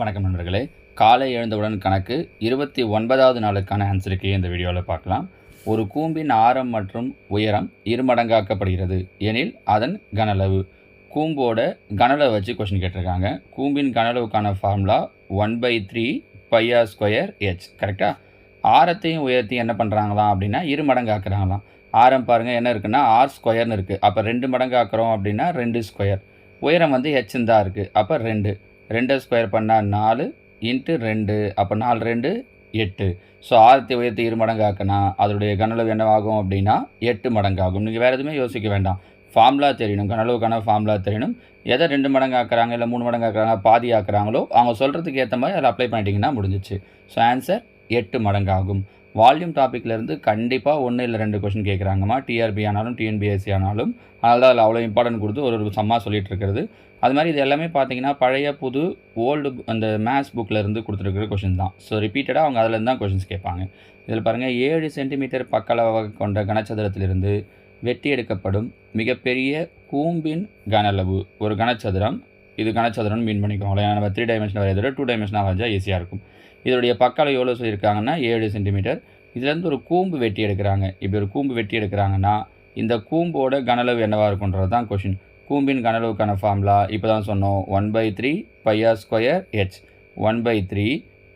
வணக்கம் நண்பர்களே. காலை எழுந்தவுடன் கணக்கு இருபத்தி ஒன்பதாவது நாளுக்கான ஆன்சருக்கு இந்த வீடியோவில் பார்க்கலாம். ஒரு கூம்பின் ஆரம் மற்றும் உயரம் இருமடங்காக்கப்படுகிறது எனில் அதன் கனளவு கூம்போட கனளவு வச்சு கொஷின் கேட்டிருக்காங்க. கூம்பின் கனளவுக்கான formula one by three pi r square H கரெக்டாக ஆரத்தையும் உயரத்தையும் என்ன பண்ணுறாங்களாம் அப்படின்னா இரு மடங்கு ஆக்குறாங்களாம் ஆரம் பாருங்கள் என்ன இருக்குன்னா ஆர் ஸ்கொயர்னு இருக்குது அப்போ ரெண்டு மடங்கு ஆக்குறோம் அப்படின்னா ரெண்டு ஸ்கொயர் உயரம் வந்து ஹெச்ன்னு தான் இருக்குது அப்போ ரெண்டு. ரெண்டை ஸ்கொயர் பண்ணால் நாலு இன்ட்டு ரெண்டு அப்போ நாலு ரெண்டு எட்டு. ஸோ ஆரத்தை உயர்த்தி இரு மடங்கு ஆக்கினா அதோடைய கனளவு என்னவாகும் அப்படின்னா எட்டு மடங்கு ஆகும் நீங்கள் வேறு எதுவுமே யோசிக்க வேண்டாம். ஃபார்முலா தெரியணும். கனளவுக்கான ஃபார்முலா தெரியணும். எதை ரெண்டு மடங்கு ஆக்குறாங்க இல்லை மூணு மடங்கு ஆக்குறாங்க பாதி ஆக்குறாங்களோ அவங்க சொல்கிறதுக்கு ஏற்ற மாதிரி அதில் அப்ளை பண்ணிட்டீங்கன்னா முடிஞ்சிச்சு. ஸோ ஆன்சர் எட்டு மடங்கு ஆகும் வால்யூம் டாப்பிக்லேருந்து கண்டிப்பாக ஒன்று இல்லை ரெண்டு கொஷின் கேட்குறாங்கம்மா டிஆர்பி ஆனாலும் டிஎன்பிஎஸ்சி ஆனாலும். அதனால தான் அதில் அவ்வளோ இம்பார்ட்டன்ட் கொடுத்து ஒரு ஒரு சம்மா சொல்லிட்டு இருக்கிறது. அது மாதிரி இது எல்லாமே பார்த்தீங்கன்னா பழைய புது ஓல்டு அந்த மேத்ஸ் புக்கில் இருந்து கொடுத்துருக்குற கொஷின் தான். ஸோ ரிப்பீட்டடாக அவங்க அதில் தான் கொஷின்ஸ் கேட்பாங்க. இதில் பாருங்கள் ஏழு சென்டிமீட்டர் பக்களவாக கொண்ட கனச்சதுரத்திலிருந்து வெட்டி எடுக்கப்படும் மிகப்பெரிய கூம்பின் கனளவு ஒரு கனச்சதுரம். இது கனச்சதுரம்னு மீன் பண்ணிக்கோங்களேன் நம்ம த்ரீ டைமென்ஷன் வரையதோட டூ டைமென்ஷனாக வரைஞ்சா ஈஸியாக இருக்கும். இதோடைய பக்களவு எவ்வளோ சொல்லியிருக்காங்கன்னா ஏழு சென்டிமீட்டர் இதுலேருந்து ஒரு கூம்பு வெட்டி எடுக்கிறாங்க. இப்படி ஒரு கூம்பு வெட்டி எடுக்கிறாங்கன்னா இந்த கூம்போட கனளவு என்னவாக இருக்குன்றது தான் கொஷின் கூம்பின் கனளவுக்கான ஃபார்முலா இப்போ தான் சொன்னோம். One by three pi r square h one by three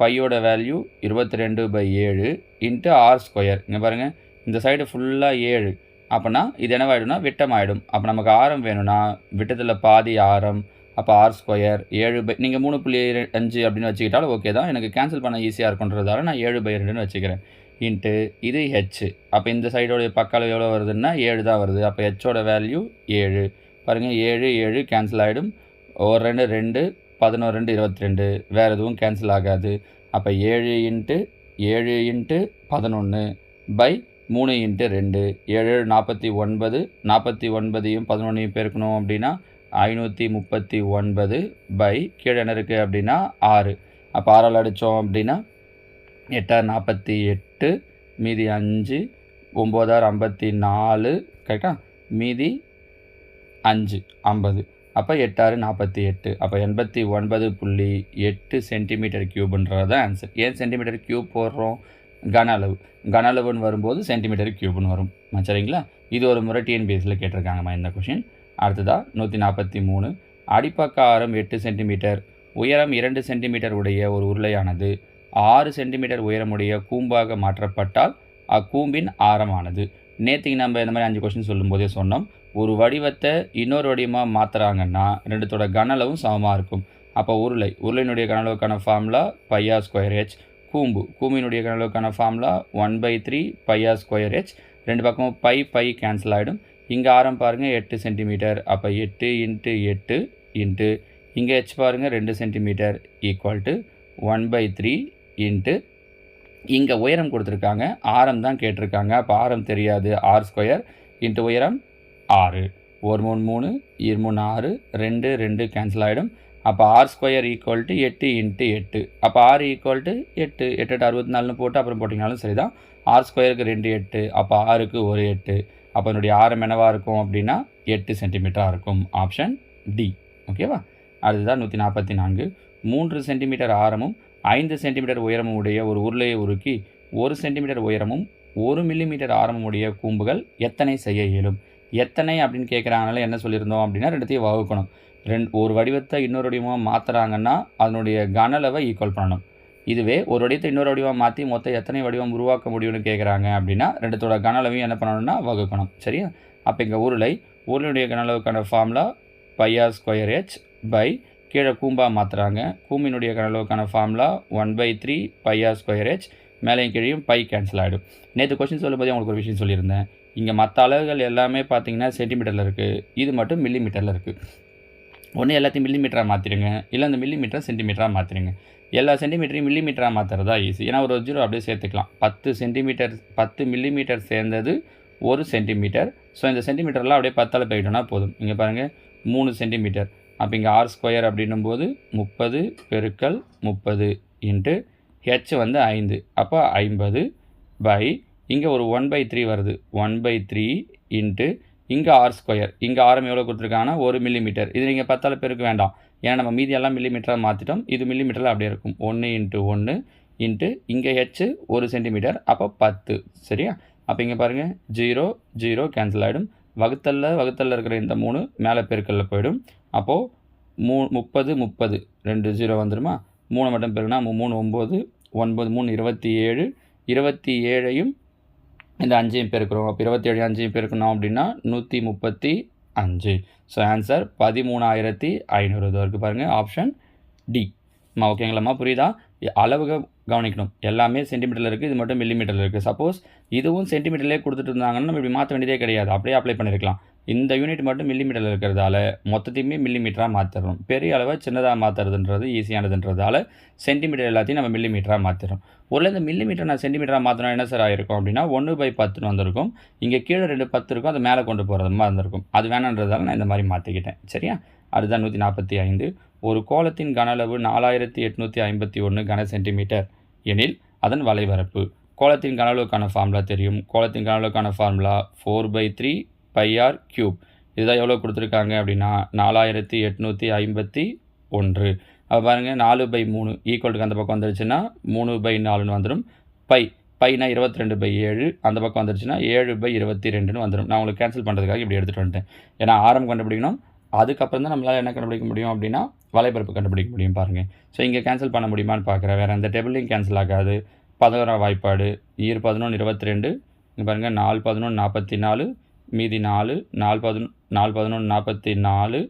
பையோட வேல்யூ இருபத்தி ரெண்டு பை ஏழு இன்ட்டு ஆர் ஸ்கொயர் இங்கே பாருங்கள் இந்த சைடு ஃபுல்லாக ஏழு. அப்போனா இது என்னவாயிடும்னா விட்டமாயிடும். அப்போ நமக்கு ஆரம் வேணும்னா விட்டத்தில் பாதி ஆரம் அப்போ ஆர் ஸ்கொயர் ஏழு பை நீங்கள் மூணு புள்ளி அஞ்சு அப்படின்னு வச்சுக்கிட்டாலும் ஓகே தான். எனக்கு கேன்சல் பண்ண ஈஸியாக இருக்குன்றதால நான் ஏழு பை ரெண்டுன்னு வச்சுக்கிறேன். இன்ட்டு இது ஹெச் அப்போ இந்த சைடோடைய பக்கம் எவ்வளோ வருதுன்னா ஏழு தான் வருது. அப்போ ஹெச்சோட வேல்யூ ஏழு. பாருங்கள் ஏழு ஏழு கேன்சல் ஆகிடும் ஒரு ரெண்டு ரெண்டு பதினோரு ரெண்டு இருபத்தி ரெண்டு வேறு எதுவும் கேன்சல் ஆகாது. அப்போ ஏழு இன்ட்டு ஏழு இன்ட்டு பதினொன்று பை மூணு இன்ட்டு ரெண்டு. ஏழு ஏழு நாற்பத்தி ஒன்பது. நாற்பத்தி ஒன்பதையும் பதினொன்றையும் பெருக்கணும் அப்படின்னா ஐநூற்றி முப்பத்தி ஒன்பது பை கீழே என்ன இருக்குது அப்படின்னா ஆறு. அப்போ ஆறால் அடித்தோம் அப்படின்னா எட்டாயிரம் நாற்பத்தி எட்டு. மீதி அஞ்சு ஒம்போதாயிரம் ஐம்பத்தி நாலு கரெக்டாக மீதி அஞ்சு ஐம்பது. அப்போ எட்டாறு நாற்பத்தி எட்டு. அப்போ எண்பத்தி ஒன்பது புள்ளி எட்டு சென்டிமீட்டர் க்யூப்ன்றது தான் ஆன்சர் ஏன் சென்டிமீட்டர் க்யூப் போடுறோம்? கன அளவு. கன அளவுன்னு வரும்போது சென்டிமீட்டர் க்யூப்னு வரும். சரிங்களா? இது ஒரு முறை டிஎன்பிஎஸ்சியில் கேட்டிருக்காங்கம்மா இந்த கொஷின் அடுத்ததாக நூற்றி நாற்பத்தி மூணு. அடிப்பக்க ஆரம் எட்டு சென்டிமீட்டர் உயரம் இரண்டு சென்டிமீட்டர் உடைய ஒரு உருளையானது. ஆறு சென்டிமீட்டர் உயரமுடைய கூம்பாக மாற்றப்பட்டால் அக்கூம்பின் ஆரமானது. நேற்றுக்கு நம்ம இந்த மாதிரி அஞ்சு கொஸ்டின் சொல்லும்போதே சொன்னோம். ஒரு வடிவத்தை இன்னொரு வடிவமாக மாற்றுறாங்கன்னா ரெண்டுத்தோட கனளவும் சமமாக இருக்கும். அப்போ உருளை உருளையினுடைய கனளவுக்கான formula pi r square h கூம்பு கூம்பினுடைய கனளவுக்கான formula one by three pi r square h ரெண்டு பக்கமும் பை பை கேன்சல் ஆகிடும் இங்கே ஆரம் பாருங்கள் எட்டு சென்டிமீட்டர் அப்போ எட்டு இன்ட்டு எட்டு இன்ட்டு இங்கே ஹெச் பாருங்கள் ரெண்டு centimetre equal to one by three into இங்கே உயரம் கொடுத்துருக்காங்க. ஆரம் தான் கேட்டிருக்காங்க. அப்போ ஆரம் தெரியாது. ஆர் ஸ்கொயர் இன்ட்டு உயரம் ஆறு. ஒரு மூணு மூணு இரு மூணு ஆறு ரெண்டு ரெண்டு கேன்சல் ஆகிடும் அப்போ ஆர் ஸ்கொயர் ஈக்குவல் டு எட்டு இன்ட்டு எட்டு. அப்போ ஆறு ஈக்குவல் டு எட்டு. எட்டு எட்டு அறுபத்தி நாலுன்னு போட்டு அப்புறம் போட்டிங்கனாலும் சரி தான் ஆர் ஸ்கொயருக்கு ரெண்டு எட்டு அப்போ ஆறுக்கு ஒரு எட்டு. அப்போ என்னுடைய ஆரம் என்னவாக இருக்கும் அப்படின்னா எட்டு சென்டிமீட்டராக இருக்கும். ஆப்ஷன் டி ஓகேவா அதுதான் நூற்றி நாற்பத்தி நான்கு. மூன்று சென்டிமீட்டர் ஆரமும் ஐந்து சென்டிமீட்டர் உயரமும் உடைய ஒரு உருளையை உருக்கி ஒரு சென்டிமீட்டர் உயரமும் ஒரு மில்லிமீட்டர் ஆரமும் உடைய கூம்புகள் எத்தனை செய்ய இயலும்? எத்தனை அப்படின்னு கேட்குறாங்கனால என்ன சொல்லியிருந்தோம் அப்படின்னா ரெண்டுத்தையும் வகுக்கணும். ரெண்டு ஒரு வடிவத்தை இன்னொரு வடிவமாக மாற்றுறாங்கன்னா அதனுடைய கனளவை ஈக்குவல் பண்ணணும். இதுவே ஒரு வடிவத்தை இன்னொரு வடிவமாக மாற்றி மொத்தம் எத்தனை வடிவம் உருவாக்க முடியும்னு கேட்குறாங்க அப்படின்னா ரெண்டுத்தோட கனளவையும் என்ன பண்ணணும்னா வகுக்கணும். சரியா? அப்போ இங்கே உருளை உருளையுடைய கனளவுக்கான formula pi r square h pi கீழே கூம்பா மாற்றுறாங்க கூம்பினுடைய கனளவுக்கான formula one by three pi r square h மேலேயும் கீழேயும் பை கேன்சல் ஆகிடும் நேற்று கொஸ்டின் சொல்லும்போதே உங்களுக்கு ஒரு விஷயம் சொல்லியிருந்தேன். இங்கே மற்ற அளவுகள் எல்லாமே பார்த்தீங்கன்னா சென்டிமீட்டரில் இருக்குது இது மட்டும் மில்லி மீட்டரில் இருக்குது ஒன்று எல்லாத்தையும் மில்லி மீட்டராக மாற்றிடுங்க இல்லை அந்த மில்லி மீட்டரை சென்டிமீட்டராக மாற்றிடுங்க எல்லா சென்டிமீட்டரையும் மில்லி மீட்டராக மாற்றுறதா ஈஸி ஏன்னா ஒரு ஜீரோ அப்படியே சேர்த்துக்கலாம். பத்து சென்டிமீட்டர் பத்து மில்லி மீட்டர் சேர்ந்தது ஒரு சென்டிமீட்டர் ஸோ இந்த சென்டிமீட்டர்லாம் அப்படியே பத்தால் போயிட்டோன்னா போதும். இங்கே பாருங்கள் மூணு சென்டிமீட்டர் அப்போ இங்கே ஆர் ஸ்கொயர் அப்படின்னும் போது முப்பது பெருக்கல் முப்பது இன்ட்டு ஹெச் வந்து ஐந்து. அப்போ ஐம்பது பை இங்கே ஒரு ஒன் பை த்ரீ வருது. ஒன் பை த்ரீ இன்ட்டு இங்கே ஆர் ஸ்கொயர் இங்கே ஆரம் எவ்வளோ கொடுத்துருக்காங்கன்னா ஒரு மில்லிமீட்டர் இது நீங்கள் பத்தால் பேருக்கு வேண்டாம். ஏன்னா நம்ம மீதி எல்லாம் மில்லிமீட்டராக மாற்றிட்டோம் இது மில்லிமீட்டரில் அப்படியே இருக்கும். ஒன்று இன்ட்டு ஒன்று இன்ட்டு இங்கே ஹெச் ஒரு சென்டிமீட்டர் அப்போ பத்து. சரியா? அப்போ இங்கே பாருங்கள் ஜீரோ ஜீரோ கேன்சல் ஆகிடும் வகுத்தல்ல வகுத்தல்ல இருக்கிற இந்த மூணு மேலே பெருக்கல்ல போயிடும். அப்போது மூ முப்பது முப்பது. ரெண்டு ஜீரோ வந்துடுமா மூணு மட்டும் பெருக்குனா மூணு ஒம்பது ஒன்பது மூணு இருபத்தி ஏழு. இருபத்தி ஏழையும் இந்த அஞ்சையும் பெருக்கிறோம். அப்போ இருபத்தி ஏழு அஞ்சையும் பெருக்கணும் அப்படின்னா நூற்றி முப்பத்தி அஞ்சு. ஸோ ஆன்சர் பதிமூணாயிரத்தி ஐநூறு. இது இருக்குது பாருங்கள் ஆப்ஷன் டி அம்மா ஓகேங்களாம்மா புரியுதா? அளவுக அளவு கவனிக்கணும். எல்லாமே சென்டிமீட்டரில் இருக்குது இது மட்டும் மில்லிமீட்டரில் இருக்குது சப்போஸ் இதுவும் சென்டிமீட்டர்லேயே கொடுத்துட்டு இருந்தாங்கன்னா நம்ம இப்படி மாற்ற வேண்டியதே கிடையாது. அப்படியே அப்ளை பண்ணியிருக்கலாம் இந்த யூனிட் மட்டும் மில்லிமீட்டரில் இருக்கிறதால மொத்தத்தையுமே மில்லிமீட்டராக மாற்றிடுறோம் பெரிய அளவை சின்னதாக மாற்றுறதுன்றது ஈஸியானதுன்றதால சென்டிமீட்டர் எல்லாத்தையும் நம்ம மில்லிமீட்டராக மாற்றிடுறோம் ஒரு இந்த மில்லிமீட்டர் நான் சென்டிமீட்டராக மாற்றினா என்ன சார் ஆயிருக்கும் அப்படின்னா ஒன்று பை பத்துன்னு வந்திருக்கும். இங்கே கீழே ரெண்டு பத்து இருக்கும் அது மேலே கொண்டு போகிறது மாதிரி இருந்திருக்கும் அது வேணான்றதால நான் இந்த மாதிரி மாற்றிக்கிட்டேன் சரியா? அதுதான் நூற்றி நாற்பத்தி ஐந்து. ஒரு கோலத்தின் கன அளவு நாலாயிரத்தி எட்நூற்றி ஐம்பத்தி ஒன்று கன சென்டிமீட்டர் எனில் அதன் வலைவரப்பு கோலத்தின் கன அளவுக்கான ஃபார்முலா தெரியும். கோலத்தின் கன அளவுக்கான formula four by three pi r cube. இதுதான் எவ்வளோ கொடுத்துருக்காங்க அப்படின்னா நாலாயிரத்தி எட்நூற்றி ஐம்பத்தி ஒன்று. அப்போ பாருங்கள் நாலு பை மூணு ஈக்குவலுக்கு அந்த பக்கம் வந்துருச்சுன்னா மூணு பை நாலுன்னு வந்துடும் பை பைனா இருபத்தி ரெண்டு பை ஏழு அந்த பக்கம் வந்துருச்சுன்னா ஏழு பை இருபத்தி ரெண்டுன்னு வந்துடும் நான் உங்களுக்கு கேன்சல் பண்ணுறதுக்காக இப்படி எடுத்துகிட்டு வந்துட்டேன். ஏன்னா ஆரம் கண்டுபிடிக்கணும். அதுக்கப்புறம் தான் நம்மளால் என்ன கண்டுபிடிக்க முடியும் அப்படின்னா வலைபரப்பு கண்டுபிடிக்க முடியும் பாருங்கள் ஸோ இங்கே கேன்சல் பண்ண முடியுமான்னு பார்க்குறேன் வேறு எந்த டேபிள்லையும் கேன்சல் ஆகாது. பதினோரா வாய்ப்பாடு ஈர் பதினொன்று இருபத்தி ரெண்டு இங்கே பாருங்கள் நாலு பதினொன்று நாற்பத்தி நாலு மீதி நாலு நாலு பதினொன்று நாலு பதினொன்று நாற்பத்தி நாலு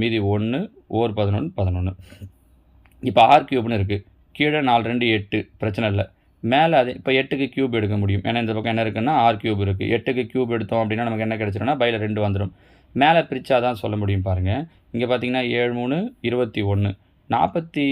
மீதி ஒன்று ஓர் பதினொன்று பதினொன்று இப்போ ஆர் கியூப்னு இருக்குது கீழே நாலு ரெண்டு எட்டு. பிரச்சனை இல்லை. மேலே அது இப்போ எட்டுக்கு கியூப் எடுக்க முடியும். ஏன்னா இந்த பக்கம் என்ன இருக்குன்னா ஆர் கியூப் இருக்குது எட்டுக்கு கியூப் எடுத்தோம் அப்படின்னா நமக்கு என்ன கிடச்சிரும்னா பையில் ரெண்டு வந்துடும் மேலே பிரித்தா தான் சொல்ல முடியும் பாருங்கள் இங்கே பார்த்தீங்கன்னா ஏழு மூணு இருபத்தி ஒன்று நாற்பத்தி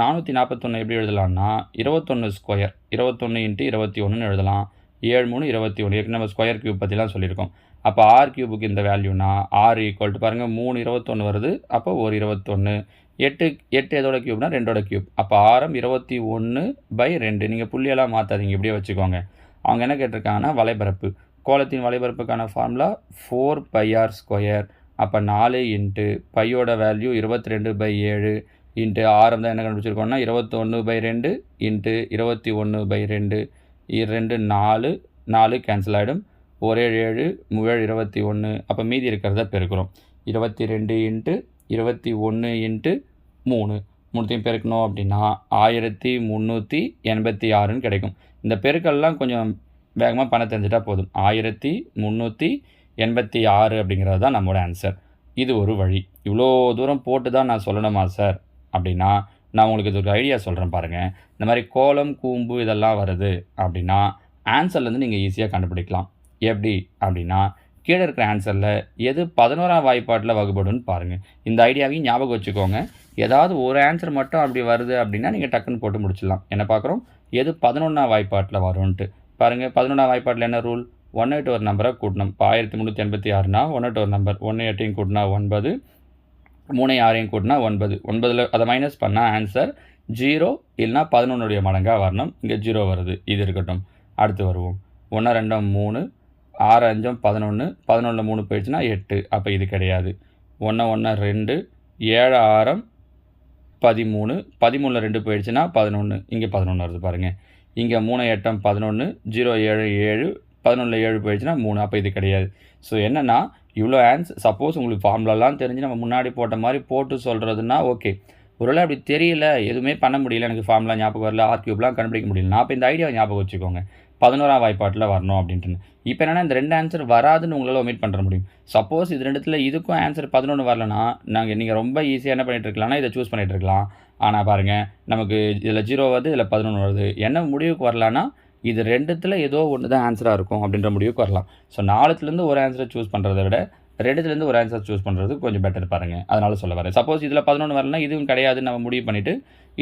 நானூற்றி நாற்பத்தொன்று எப்படி எழுதலாம்னா இருபத்தொன்று ஸ்கொயர் இருபத்தொன்று இன்ட்டு இருபத்தி ஒன்றுன்னு எழுதலாம். ஏழு மூணு இருபத்தி ஒன்று ஏற்கனவே நம்ம ஸ்கொயர் கியூப் பற்றிலாம் சொல்லியிருக்கோம். அப்போ ஆர் கியூபுக்கு இந்த வேல்யூனா ஆர் ஈக்குவல் டு பாருங்கள் மூணு இருபத்தொன்று வருது. அப்போ ஒரு இருபத்தொன்று எட்டு எட்டு எதோட கியூப்னா ரெண்டோட கியூப் அப்போ ஆரம் இருபத்தி ஒன்று பை ரெண்டு. நீங்கள் புள்ளியெல்லாம் மாற்றாதீங்க இப்படியே வச்சுக்கோங்க. அவங்க என்ன கேட்டிருக்காங்கன்னா வலைபரப்பு. கோலத்தின் வலைபரப்புக்கான formula four pi r square அப்போ நாலு இன்ட்டு பையோட வேல்யூ இருபத்தி ரெண்டு பை ஏழு இன்ட்டு ஆரம் தான் என்ன கண்டுபிடிச்சிருக்கோம்னா இருபத்தொன்று பை ரெண்டு இன்ட்டு இருபத்தி ஒன்று பை ரெண்டு. ரெண்டு நாலு. நாலு கேன்சல் ஆகிடும் ஒரே ஏழு மூவேழு இருபத்தி ஒன்று. அப்போ மீதி இருக்கிறத பெருக்கிறோம். இருபத்தி ரெண்டு இன்ட்டு இருபத்தி ஒன்று இன்ட்டு மூணு. மூணுத்தையும் பெருக்கணும் அப்படின்னா ஆயிரத்தி முந்நூற்றி எண்பத்தி ஆறுன்னு கிடைக்கும். இந்த பெருக்கள்லாம் கொஞ்சம் வேகமாக பண்ண தெரிஞ்சிட்டா போதும். ஆயிரத்தி முந்நூற்றி எண்பத்தி ஆறு அப்படிங்கிறது தான் நம்மளோட ஆன்சர் இது ஒரு வழி. இவ்வளோ தூரம் போட்டு தான் நான் சொல்லணுமா சார் அப்படின்னா நான் உங்களுக்கு இது ஒரு ஐடியா சொல்கிறேன் பாருங்கள் இந்த மாதிரி கோலம் கூம்பு இதெல்லாம் வருது அப்படின்னா ஆன்சர்லேருந்து நீங்கள் ஈஸியாக கண்டுபிடிக்கலாம். எப்படி அப்படின்னா கீழே இருக்கிற ஆன்சரில் எது பதினோராம் வாய்ப்பாட்டில் வகுப்படுன்னு பாருங்கள் இந்த ஐடியாவையும் ஞாபகம் வச்சுக்கோங்க. ஏதாவது ஒரு ஆன்சர் மட்டும் அப்படி வருது அப்படின்னா நீங்கள் டக்குன்னு போட்டு முடிச்சிடலாம். என்ன பார்க்குறோம் எது பதினொன்றாம் வாய்ப்பாட்டில் வரும்ன்ட்டு. பாருங்கள் பதினொன்றாம் வாய்ப்பாட்டில் என்ன ரூல் ஒன் எயிட் ஒரு நம்பரை கூட்டணும். இப்போ ஆயிரத்தி முந்நூற்றி எண்பத்தி ஆறுனா ஒன்று எட்டு ஒரு நம்பர் ஒன்று எட்டையும் கூட்டினா ஒன்பது மூணு ஆறையும் கூட்டினா ஒன்பது. ஒன்பதில் அதை மைனஸ் பண்ணால் ஆன்சர் ஜீரோ இல்லைனா பதினொன்றுடைய மடங்காக வரணும். இங்கே ஜீரோ வருது. இது இருக்கட்டும். அடுத்து வருவோம். ஒன்று ரெண்டும் மூணு ஆறு அஞ்சும் பதினொன்று பதினொன்றில் மூணு போயிடுச்சுன்னா எட்டு. அப்போ இது கிடையாது. ஒன்று ஒன்று ரெண்டு ஏழு ஆறம் பதிமூணு. பதிமூணில் ரெண்டு போயிடுச்சுன்னா பதினொன்று இங்கே பதினொன்று வருது பாருங்கள் இங்கே மூணு எட்டம் பதினொன்று ஜீரோ ஏழு ஏழு. பதினொன்றில் ஏழு போயிடுச்சுன்னா மூணு. அப்போ இது கிடையாது. ஸோ என்னென்னா இவ்வளோ ஆன்ஸ் சப்போஸ் உங்களுக்கு ஃபார்ம்லலாம் தெரிஞ்சு நம்ம முன்னாடி போட்ட மாதிரி போட்டு சொல்கிறதுனா ஓகே ஒருவேளை அப்படி தெரியல எதுவுமே பண்ண முடியல எனக்கு ஃபார்ம்லாம் ஞாபகம் வரல ஆர்கியூப்லாம் கண்டுபிடிக்க முடியல. நான் அப்போ இந்த ஐடியாவை ஞாபகம் வச்சுக்கோங்க. பதினோராம் வாய்ப்பாட்டில் வரணும் அப்படின்ட்டு இப்போ என்னென்னா இந்த ரெண்டு ஆன்சர் வராதுன்னு உங்களால் ஒமிட் பண்ணுற முடியும். சப்போஸ் இது ரெண்டுத்தில் இதுக்கும் ஆன்சர் பதினொன்று வரலனா நாங்கள் நீங்கள் ரொம்ப ஈஸியாக என்ன பண்ணிட்டு இருக்கலாம்னா இதை சூஸ் பண்ணிகிட்டு இருக்கலாம். ஆனால் பாருங்கள் நமக்கு இதில் ஜீரோ வருது இதில் பதினொன்று வருது. என்ன முடிவுக்கு வரலான்னா இது ரெண்டுத்தில் ஏதோ ஒன்று தான் ஆன்சராக இருக்கும் அப்படின்ற முடிவுக்கு வரலாம். ஸோ நாலுத்துலேருந்து ஒரு ஆன்சரை சூஸ் பண்ணுறத விட ரெண்டுத்துலேருந்து ஒரு ஆன்சர் சூஸ் பண்ணுறது கொஞ்சம் பெட்டர் பாருங்கள் அதனால சொல்ல வரேன். சப்போஸ் இதில் பதினொன்று வரலாம் இதுவும் கிடையாதுன்னு நம்ம முடிவு பண்ணிவிட்டு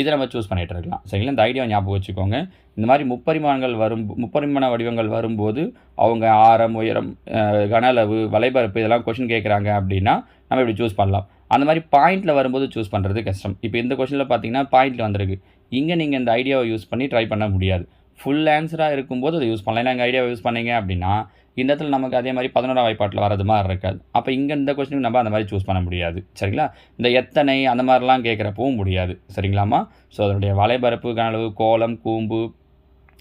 இதை நம்ம சூஸ் பண்ணிட்டு இருக்கலாம். சரிங்களா? இந்த ஐடியா ஞாபகம் வச்சுக்கோங்க. இந்த மாதிரி முப்பரிமாணங்கள் வரும் முப்பரிமாண வடிவங்கள் வரும்போது அவங்க ஆரம் உயரம் கன அளவு வலைபரப்பு இதெல்லாம் கொஷின் கேட்குறாங்க அப்படின்னா நம்ம இப்படி சூஸ் பண்ணலாம். அந்த மாதிரி பாயிண்ட்டில் வரும்போது சூஸ் பண்ணுறது கஷ்டம். இப்போ இந்த கொஷனில் பார்த்தீங்கன்னா பாயிண்ட்டில் வந்திருக்கு. இங்கே நீங்கள் இந்த ஐடியாவை யூஸ் பண்ணி ட்ரை பண்ண முடியாது. ஃபுல் ஆன்சராக இருக்கும்போது அதை யூஸ் பண்ணலாம். ஏன்னா ஐடியாவை யூஸ் பண்ணிங்க அப்படின்னா இந்த இடத்துல நமக்கு அதே மாதிரி பதினோராம் வாய்ப்பாட்டில் வரது மாதிரி இருக்காது. அப்போ இங்கே இந்த கொஸ்டினுக்கு நம்ம அந்த மாதிரி சூஸ் பண்ண முடியாது. சரிங்களா? இந்த எத்தனை அந்த மாதிரிலாம் கேட்குறப்பவும் முடியாது. சரிங்களாம்மா? ஸோ அதனுடைய வலைபரப்பு கனவு கோலம் கூம்பு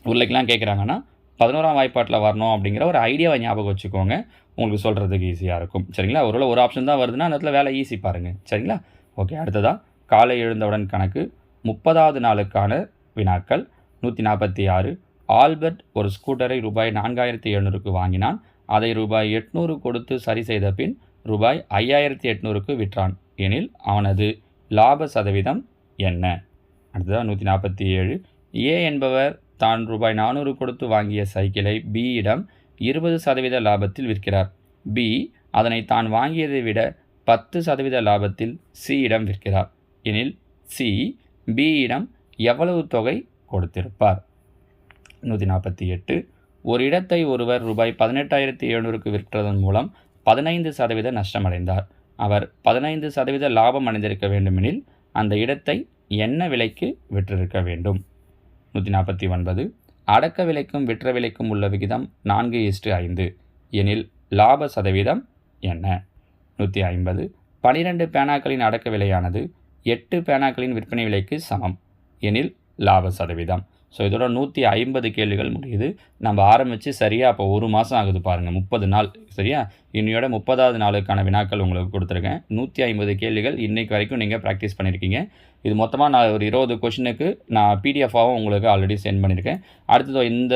உருளைக்கெலாம் கேட்குறாங்கன்னா பதினோராம் வாய்ப்பாட்டில் வரணும் அப்படிங்கிற ஒரு ஐடியாவை ஞாபகம் வச்சுக்கோங்க. உங்களுக்கு சொல்கிறதுக்கு ஈஸியாக இருக்கும். சரிங்களா? ஒருவேளை ஒரு ஆப்ஷன் தான் வருதுன்னா அந்த இடத்துல வேலை ஈஸி பாருங்கள் சரிங்களா? ஓகே அடுத்ததாக காலை எழுந்தவுடன் கணக்கு முப்பதாவது நாளுக்கான வினாக்கள் நூற்றி நாற்பத்தி ஆறு. ஆல்பர்ட் ஒரு ஸ்கூட்டரை ரூபாய் நான்காயிரத்தி எழுநூறுக்கு வாங்கினான். அதை ரூபாய் எட்நூறு கொடுத்து சரி செய்த பின் ரூபாய் ஐயாயிரத்தி எட்நூறுக்கு விற்றான். எனில் அவனது லாப சதவீதம் என்ன? அடுத்ததாக நூற்றி நாற்பத்தி ஏழு. ஏ என்பவர் தான் ரூபாய் நானூறு கொடுத்து வாங்கிய சைக்கிளை பியிடம் இருபது சதவீத லாபத்தில் விற்கிறார். பி அதனை தான் வாங்கியதை விட பத்து சதவீத லாபத்தில் சியிடம் விற்கிறார். எனில் சி பியிடம் எவ்வளவு தொகை கொடுத்திருப்பார். நூற்றி நாற்பத்தி எட்டு. ஒரு இடத்தை ஒருவர் ரூபாய் பதினெட்டாயிரத்தி எழுநூறுக்கு விற்றதன் மூலம் பதினைந்து சதவீத நஷ்டமடைந்தார். அவர் பதினைந்து சதவீத லாபம் அடைந்திருக்க வேண்டுமெனில் அந்த இடத்தை என்ன விலைக்கு விற்றிருக்க வேண்டும்? நூற்றி நாற்பத்தி ஒன்பது. அடக்க விலைக்கும் விற்ற விலைக்கும் உள்ள விகிதம் நான்கு இஸ்டு ஐந்து. எனில் லாப சதவீதம் என்ன? நூற்றி ஐம்பது பனிரெண்டு பேனாக்களின் அடக்க விலையானது எட்டு பேனாக்களின் விற்பனை விலைக்கு சமம். எனில் லாப சதவீதம். ஸோ இதோட நூற்றி ஐம்பது கேள்விகள் முடியுது. நம்ம ஆரம்பித்து சரியாக அப்போ ஒரு மாதம் ஆகுது பாருங்கள் முப்பது நாள் சரியா? இன்னையோட முப்பதாவது நாளுக்கான வினாக்கள் உங்களுக்கு கொடுத்துருக்கேன். நூற்றி ஐம்பது கேள்விகள் இன்றைக்கு வரைக்கும் நீங்கள் ப்ராக்டிஸ் பண்ணியிருக்கீங்க இது மொத்தமாக நான் ஒரு இருபது கொஷினுக்கு நான் பிடிஎஃபாகவும் உங்களுக்கு ஆல்ரெடி சென்ட் பண்ணியிருக்கேன் அடுத்தது இந்த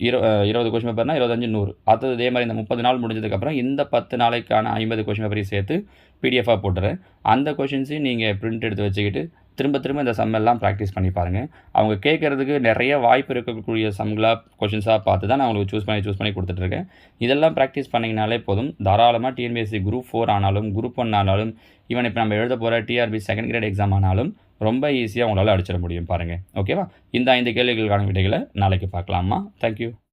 இரு இருபது கொஷின் பேப்பர்னால் இருபத்தஞ்சு நூறு. அடுத்தது இதே மாதிரி இந்த முப்பது நாள் முடிஞ்சதுக்கப்புறம் இந்த பத்து நாளைக்கான ஐம்பது கொஷின் பேப்பரையும் சேர்த்து பிடிஎஃபாக போட்டுறேன். அந்த கொஷின்ஸையும் நீங்கள் பிரிண்ட் எடுத்து வச்சுக்கிட்டு திரும்ப திரும்ப இந்த சம் எல்லாம் ப்ராக்டிஸ் பண்ணி பாருங்கள் அவங்க கேட்குறதுக்கு நிறைய வாய்ப்பு இருக்கக்கூடிய சம்களாக கொஷின்ஸாக பார்த்து தான் நான் உங்களுக்கு சூஸ் பண்ணி சூஸ் பண்ணி கொடுத்துட்ருக்கேன் இதெல்லாம் ப்ராக்டிஸ் பண்ணிங்கனாலே போதும். தாராளமாக டிஎன்பிஎஸ்சி குரூப் ஃபோர் ஆனாலும் குரூப் ஒன் ஆனாலும் ஈவன் இப்போ நம்ம எழுத போகிற டிஆர்பி செகண்ட் கிரேட் எக்ஸாம் ஆனாலும் ரொம்ப ஈஸியாக உங்களால் அடிச்சிட முடியும் பாருங்கள் ஓகேவா இந்த ஐந்து கேள்விகளுக்கான விடைகளை நாளைக்கு பார்க்கலாமா? தேங்க்யூ